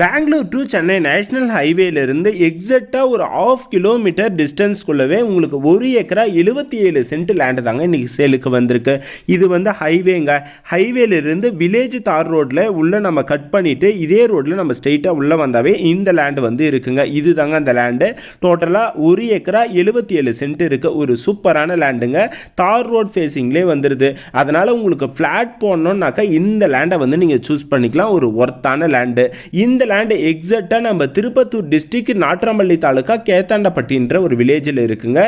Bangalore to Chennai national ஹைவேலேருந்து எக்ஸாக்டாக ஒரு ஆஃப் கிலோமீட்டர் டிஸ்டன்ஸ்குள்ளவே உங்களுக்கு ஒரு ஏக்கரா எழுபத்தி ஏழு சென்ட் லேண்டு தாங்க இன்றைக்கி சேலுக்கு வந்திருக்கு. இது வந்து ஹைவேங்க ஹைவேலேருந்து வில்லேஜ் தார் ரோட்டில் உள்ளே நம்ம கட் பண்ணிவிட்டு இதே ரோட்டில் நம்ம ஸ்ட்ரெயிட்டாக உள்ளே வந்தாவே இந்த லேண்டு வந்து இருக்குங்க. இது தாங்க அந்த லேண்டு டோட்டலாக ஒரு ஏக்கரா எழுபத்தி ஏழு சென்ட் இருக்குது ஒரு சூப்பரான லேண்டுங்க தார் ரோட் ஃபேஸிங்லேயே வந்துடுது அதனால் உங்களுக்கு ஃப்ளாட் போடணுன்னாக்கா இந்த லேண்டை வந்து நீங்கள் சூஸ் பண்ணிக்கலாம். ஒரு ஒர்த்தான லேண்டு இந்த லேண்டு எக்ஸாக்டாக நம்ம திருப்பத்தூர் டிஸ்ட்ரிக்ட் நாட்றம்பள்ளி தாலுக்கா கேத்தாண்டப்பட்டின்ற ஒரு வில்லேஜில் இருக்குங்க.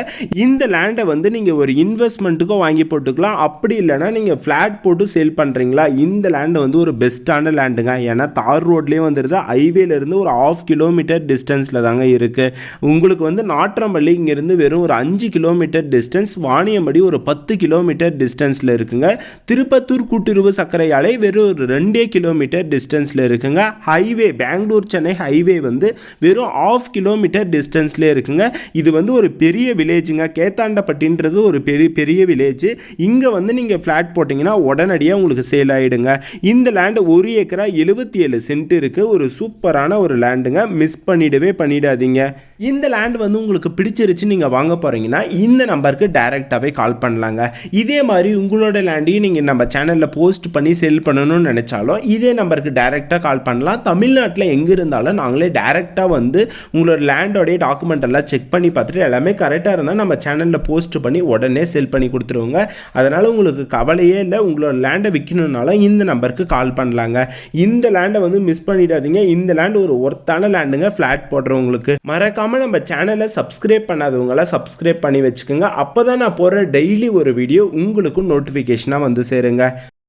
இந்த லேண்டை வந்து நீங்கள் ஒரு இன்வெஸ்ட்மெண்ட்டுக்கும் வாங்கி போட்டுக்கலாம். அப்படி இல்லைன்னா நீங்கள் ஃப்ளாட் போட்டு சேல் பண்ணுறீங்களா இந்த லேண்டு வந்து ஒரு பெஸ்ட்டான லேண்டுங்க ஏன்னா தார் ரோட்லேயே வந்துடுது ஹைவேலேருந்து ஒரு ஆஃப் கிலோமீட்டர் டிஸ்டன்ஸில் தாங்க இருக்குது உங்களுக்கு வந்து நாற்றம்பள்ளி இங்கேருந்து வெறும் ஒரு அஞ்சு கிலோமீட்டர் டிஸ்டன்ஸ் வாணியம்படி ஒரு பத்து கிலோமீட்டர் டிஸ்டன்ஸில் இருக்குங்க. திருப்பத்தூர் கூட்டுறவு சர்க்கரை ஆலை வெறும் ஒரு ரெண்டே கிலோமீட்டர் டிஸ்டன்ஸில் இருக்குங்க. ஹைவே பெங்களூர் சென்னை ஹைவே வந்து வெறும் ஆஃப் கிலோமீட்டர் டிஸ்டன்ஸ்லேயே இருக்குங்க. இது வந்து ஒரு பெரிய வில்லேஜுங்க கேத்தாண்டப்பட்டின்றது ஒரு பெரிய பெரிய வில்லேஜ் இங்கே வந்து நீங்கள் ஃப்ளாட் போட்டிங்கன்னா உடனடியாக உங்களுக்கு சேல் ஆகிடுங்க இந்த லேண்டு ஒரு ஏக்கரா எழுபத்தி ஏழு சென்ட் இருக்குது ஒரு சூப்பரான ஒரு லேண்டுங்க மிஸ் பண்ணிடவே பண்ணிடாதீங்க. இந்த லேண்ட் வந்து உங்களுக்கு பிடிச்சிருச்சு நீங்கள் வாங்க போகிறீங்கன்னா இந்த நம்பருக்கு டைரெக்டாகவே கால் பண்ணலாங்க. இதே மாதிரி உங்களோட லேண்டையும் நீங்கள் நம்ம சேனலில் போஸ்ட் பண்ணி செல் பண்ணணும்னு நினச்சாலும் இதே நம்பருக்கு டைரெக்டாக கால் பண்ணலாம். தமிழ்நாட்டில் எங்கே இருந்தாலும் நாங்களே டேரெக்டாக வந்து உங்களோட லேண்டோடைய டாக்குமெண்ட் எல்லாம் செக் பண்ணி பார்த்துட்டு எல்லாமே கரெக்டாக இருந்தால் நம்ம சேனலில் போஸ்ட் பண்ணி உடனே செல் பண்ணி கொடுத்துருவோங்க. அதனால் உங்களுக்கு கவலையே இல்லை. உங்களோட லேண்டை விற்கணுன்னாலும் இந்த நம்பருக்கு கால் பண்ணலாங்க. இந்த லேண்டை வந்து மிஸ் பண்ணிடாதீங்க. இந்த லேண்ட் ஒரு ஒர்த்தான லேண்டுங்க ஃப்ளாட் போடுறவங்களுக்கு. மறக்காமல் நம்ம சேனலை சப்ஸ்கிரைப் பண்ணாதவங்களாம் சப்ஸ்கிரைப் பண்ணி வச்சுக்கோங்க. அப்போ தான் நான் போகிற டெய்லி ஒரு வீடியோ உங்களுக்கும் நோட்டிஃபிகேஷனாக வந்து சேருங்க.